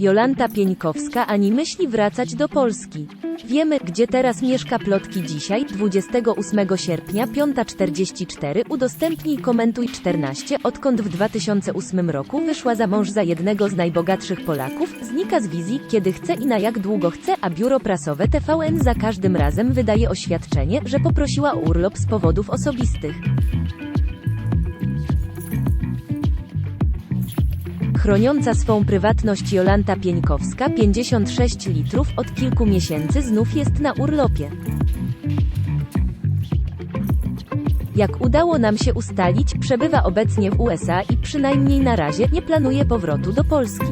Jolanta Pieńkowska ani myśli wracać do Polski. Wiemy, gdzie teraz mieszka plotki dzisiaj, 28 sierpnia 5.44 udostępnij komentuj 14 odkąd w 2008 roku wyszła za mąż za jednego z najbogatszych Polaków, znika z wizji, kiedy chce i na jak długo chce, a biuro prasowe TVN za każdym razem wydaje oświadczenie, że poprosiła o urlop z powodów osobistych. Chroniąca swą prywatność Jolanta Pieńkowska 56 litrów od kilku miesięcy znów jest na urlopie. Jak udało nam się ustalić, przebywa obecnie w USA i przynajmniej na razie nie planuje powrotu do Polski.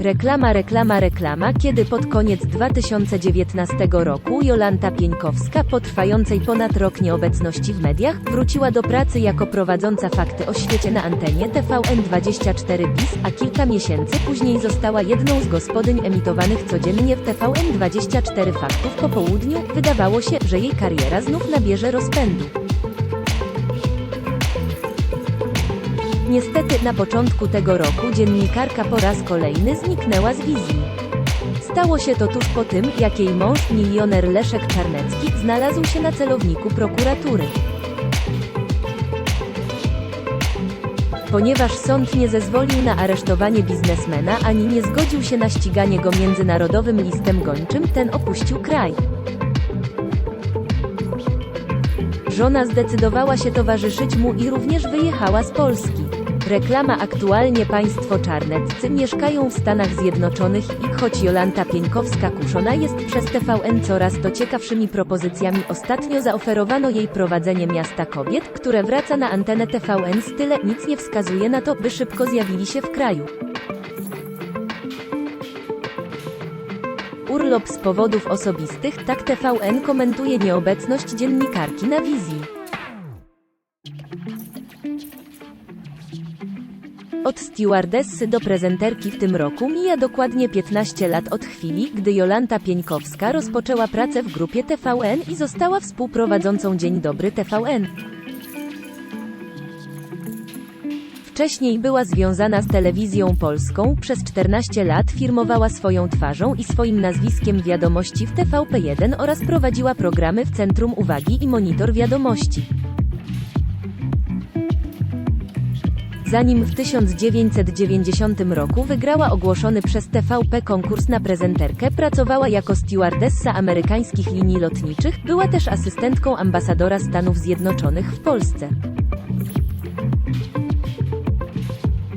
Reklama, reklama, reklama, kiedy pod koniec 2019 roku Jolanta Pieńkowska, po trwającej ponad rok nieobecności w mediach, wróciła do pracy jako prowadząca fakty o świecie na antenie TVN24 BIS, a kilka miesięcy później została jedną z gospodyń emitowanych codziennie w TVN24 Faktów po południu, wydawało się, że jej kariera znów nabierze rozpędu. Niestety na początku tego roku dziennikarka po raz kolejny zniknęła z wizji. Stało się to tuż po tym, jak jej mąż, milioner Leszek Czarnecki, znalazł się na celowniku prokuratury. Ponieważ sąd nie zezwolił na aresztowanie biznesmena ani nie zgodził się na ściganie go międzynarodowym listem gończym, ten opuścił kraj. Żona zdecydowała się towarzyszyć mu i również wyjechała z Polski. Reklama aktualnie państwo czarneccy mieszkają w Stanach Zjednoczonych i choć Jolanta Pieńkowska kuszona jest przez TVN coraz to ciekawszymi propozycjami ostatnio zaoferowano jej prowadzenie Miasta Kobiet, które wraca na antenę TVN style nic nie wskazuje na to, by szybko zjawili się w kraju. Urlop z powodów osobistych, tak TVN komentuje nieobecność dziennikarki na wizji. Od stewardessy do prezenterki w tym roku mija dokładnie 15 lat od chwili, gdy Jolanta Pieńkowska rozpoczęła pracę w grupie TVN i została współprowadzącą Dzień Dobry TVN. Wcześniej była związana z telewizją polską, przez 14 lat firmowała swoją twarzą i swoim nazwiskiem wiadomości w TVP1 oraz prowadziła programy w Centrum Uwagi i Monitor Wiadomości. Zanim w 1990 roku wygrała ogłoszony przez TVP konkurs na prezenterkę, pracowała jako stewardessa amerykańskich linii lotniczych, była też asystentką ambasadora Stanów Zjednoczonych w Polsce.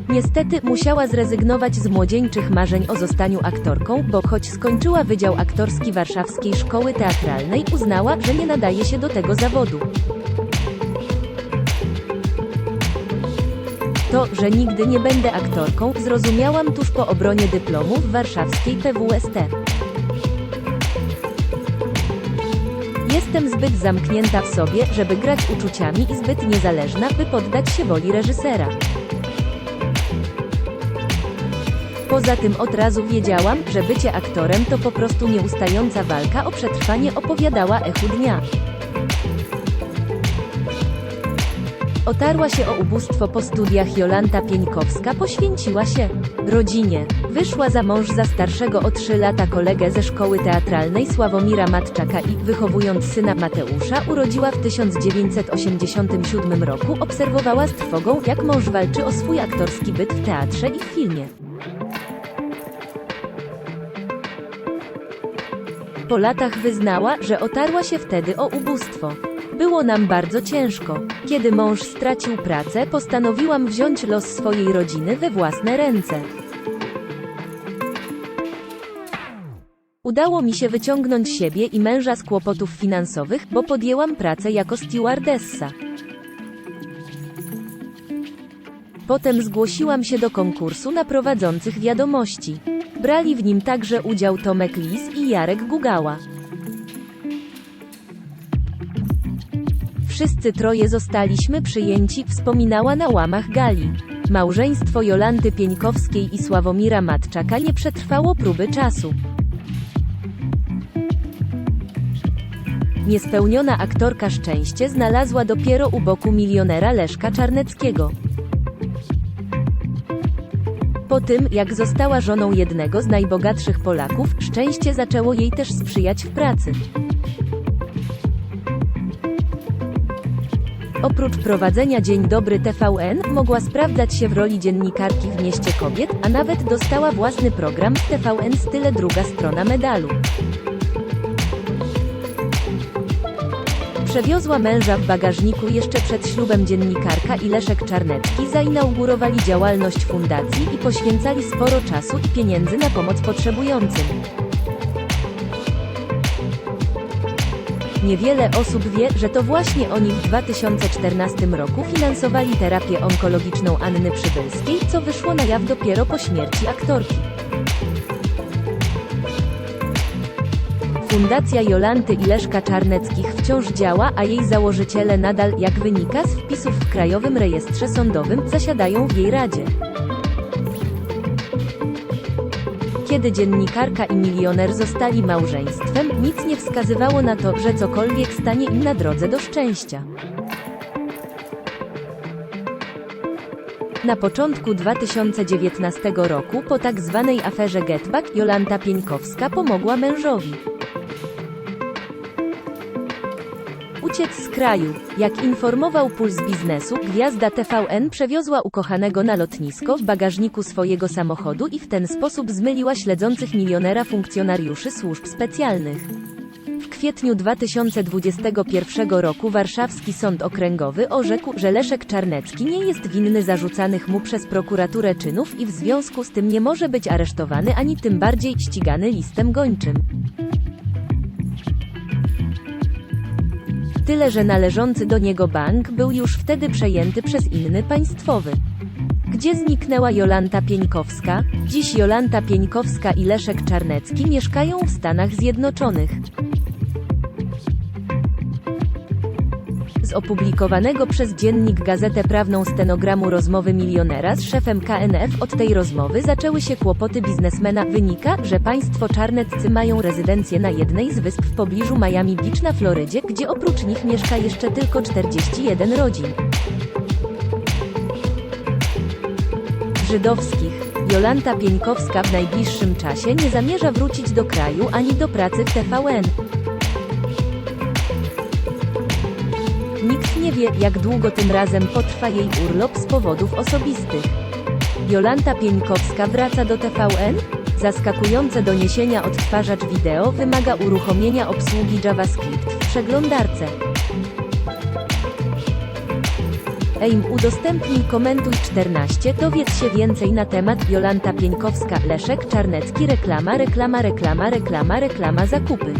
Niestety musiała zrezygnować z młodzieńczych marzeń o zostaniu aktorką, bo choć skończyła Wydział Aktorski Warszawskiej Szkoły Teatralnej, uznała, że nie nadaje się do tego zawodu. To, że nigdy nie będę aktorką, zrozumiałam tuż po obronie dyplomu w warszawskiej PWST. Jestem zbyt zamknięta w sobie, żeby grać uczuciami i zbyt niezależna, by poddać się woli reżysera. Poza tym od razu wiedziałam, że bycie aktorem to po prostu nieustająca walka o przetrwanie opowiadała echu dnia. Otarła się o ubóstwo po studiach Jolanta Pieńkowska poświęciła się rodzinie. Wyszła za mąż za starszego o 3 lata kolegę ze szkoły teatralnej Sławomira Matczaka i, wychowując syna Mateusza, urodziła w 1987 roku, obserwowała z trwogą, jak mąż walczy o swój aktorski byt w teatrze i w filmie. Po latach wyznała, że otarła się wtedy o ubóstwo. Było nam bardzo ciężko. Kiedy mąż stracił pracę, postanowiłam wziąć los swojej rodziny we własne ręce. Udało mi się wyciągnąć siebie i męża z kłopotów finansowych, bo podjęłam pracę jako stewardessa. Potem zgłosiłam się do konkursu na prowadzących wiadomości. Brali w nim także udział Tomek Lis i Jarek Gugała. Wszyscy troje zostaliśmy przyjęci, wspominała na łamach gali. Małżeństwo Jolanty Pieńkowskiej i Sławomira Matczaka nie przetrwało próby czasu. Niespełniona aktorka szczęście znalazła dopiero u boku milionera Leszka Czarneckiego. Po tym, jak została żoną jednego z najbogatszych Polaków, szczęście zaczęło jej też sprzyjać w pracy. Oprócz prowadzenia Dzień Dobry TVN, mogła sprawdzać się w roli dziennikarki w Mieście Kobiet, a nawet dostała własny program w TVN Style druga strona medalu. Przewiozła męża w bagażniku jeszcze przed ślubem dziennikarka i Leszek Czarnecki zainaugurowali działalność fundacji i poświęcali sporo czasu i pieniędzy na pomoc potrzebującym. Niewiele osób wie, że to właśnie oni w 2014 roku finansowali terapię onkologiczną Anny Przybylskiej, co wyszło na jaw dopiero po śmierci aktorki. Fundacja Jolanty i Leszka Czarneckich wciąż działa, a jej założyciele nadal, jak wynika z wpisów w Krajowym Rejestrze Sądowym, zasiadają w jej radzie. Kiedy dziennikarka i milioner zostali małżeństwem, nic nie wskazywało na to, że cokolwiek stanie im na drodze do szczęścia. Na początku 2019 roku, po tak zwanej aferze Getback, Jolanta Pieńkowska pomogła mężowi. Uciec z kraju. Jak informował Puls Biznesu, gwiazda TVN przewiozła ukochanego na lotnisko w bagażniku swojego samochodu i w ten sposób zmyliła śledzących milionera funkcjonariuszy służb specjalnych. W kwietniu 2021 roku warszawski sąd okręgowy orzekł, że Leszek Czarnecki nie jest winny zarzucanych mu przez prokuraturę czynów i w związku z tym nie może być aresztowany ani tym bardziej ścigany listem gończym. Tyle, że należący do niego bank był już wtedy przejęty przez inny państwowy. Gdzie zniknęła Jolanta Pieńkowska? Dziś Jolanta Pieńkowska i Leszek Czarnecki mieszkają w Stanach Zjednoczonych. Opublikowanego przez dziennik Gazetę Prawną stenogramu rozmowy milionera z szefem KNF od tej rozmowy zaczęły się kłopoty biznesmena. Wynika, że państwo czarneccy mają rezydencję na jednej z wysp w pobliżu Miami Beach na Florydzie, gdzie oprócz nich mieszka jeszcze tylko 41 rodzin. Żydowskich. Jolanta Pieńkowska w najbliższym czasie nie zamierza wrócić do kraju ani do pracy w TVN. Nie wie, jak długo tym razem potrwa jej urlop z powodów osobistych. Jolanta Pieńkowska wraca do TVN? Zaskakujące doniesienia odtwarzacz wideo wymaga uruchomienia obsługi JavaScript w przeglądarce. AIM udostępnij komentuj 14 dowiedz się więcej na temat Jolanta Pieńkowska Leszek Czarnecki reklama reklama reklama reklama reklama zakupy